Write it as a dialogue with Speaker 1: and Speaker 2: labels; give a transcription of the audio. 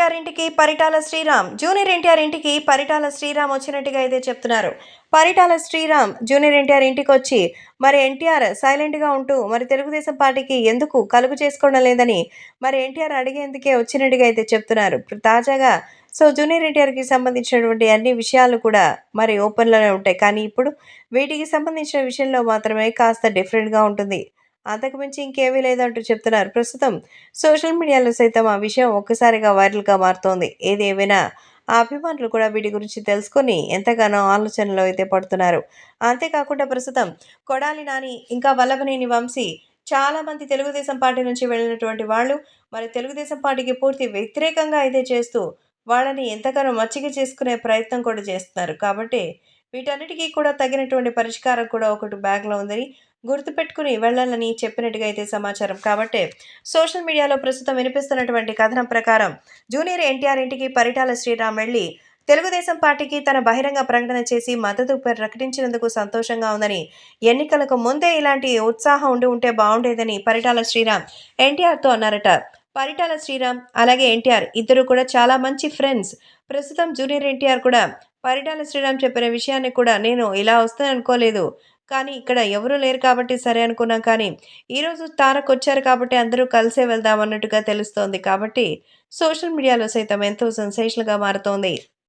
Speaker 1: ఎన్టీఆర్ ఇంటికి పరిటాల శ్రీరామ్ జూనియర్ ఎన్టీఆర్ ఇంటికి పరిటాల శ్రీరామ్ వచ్చినట్టుగా అయితే చెప్తున్నారు. పరిటాల శ్రీరామ్ జూనియర్ ఎన్టీఆర్ ఇంటికి వచ్చి మరి ఎన్టీఆర్ సైలెంట్గా ఉంటూ మరి తెలుగుదేశం పార్టీకి ఎందుకు కలుగు చేసుకోవడం లేదని మరి ఎన్టీఆర్ అడిగేందుకే వచ్చినట్టుగా అయితే చెప్తున్నారు. తాజాగా సో జూనియర్ ఎన్టీఆర్కి సంబంధించినటువంటి అన్ని విషయాలు కూడా మరి ఓపెన్లోనే ఉంటాయి. కానీ ఇప్పుడు వీటికి సంబంధించిన విషయంలో మాత్రమే కాస్త డిఫరెంట్గా ఉంటుంది. అంతకుమించి ఇంకేమీ లేదంటూ చెప్తున్నారు. ప్రస్తుతం సోషల్ మీడియాలో సైతం ఆ విషయం ఒక్కసారిగా వైరల్గా మారుతోంది. ఏదేమైనా ఆ అభిమానులు కూడా వీటి గురించి తెలుసుకొని ఎంతగానో ఆలోచనలో అయితే పడుతున్నారు. అంతేకాకుండా ప్రస్తుతం కొడాలి నాని ఇంకా వల్లభనేని వంశీ చాలామంది తెలుగుదేశం పార్టీ నుంచి వెళ్ళినటువంటి వాళ్ళు మరి తెలుగుదేశం పార్టీకి పూర్తి వ్యతిరేకంగా అయితే చేస్తూ వాళ్ళని ఎంతగానో మచ్చిక చేసుకునే ప్రయత్నం కూడా చేస్తున్నారు. కాబట్టి వీటన్నిటికీ కూడా తగినటువంటి పరిష్కారం కూడా ఒకటి బ్యాగ్లో ఉందని గుర్తుపెట్టుకుని వెళ్ళాలని చెప్పినట్టుగా అయితే సమాచారం. కాబట్టి సోషల్ మీడియాలో ప్రస్తుతం వినిపిస్తున్నటువంటి కథనం ప్రకారం జూనియర్ ఎన్టీఆర్ ఇంటికి పరిటాల శ్రీరామ్ వెళ్ళి తెలుగుదేశం పార్టీకి తన బహిరంగ ప్రకటన చేసి మద్దతు ప్రకటించినందుకు సంతోషంగా ఉందని ఎన్నికలకు ముందే ఇలాంటి ఉత్సాహం ఉండి ఉంటే బాగుండేదని పరిటాల శ్రీరామ్ ఎన్టీఆర్తో అన్నారట. పరిటాల శ్రీరామ్ అలాగే ఎన్టీఆర్ ఇద్దరు కూడా చాలా మంచి ఫ్రెండ్స్. ప్రస్తుతం జూనియర్ ఎన్టీఆర్ కూడా పరిటాల శ్రీరామ్ చెప్పిన విషయాన్ని కూడా నేను ఇలా వస్తాను అనుకోలేదు కానీ ఇక్కడ ఎవరూ లేరు కాబట్టి సరే అనుకున్నాం కానీ ఈరోజు తారక్ వచ్చారు కాబట్టి అందరూ కలిసే వెళ్దాం అన్నట్టుగా తెలుస్తోంది కాబట్టి సోషల్ మీడియాలో సైతం ఎంతో సెన్సేషన్గా మారుతోంది.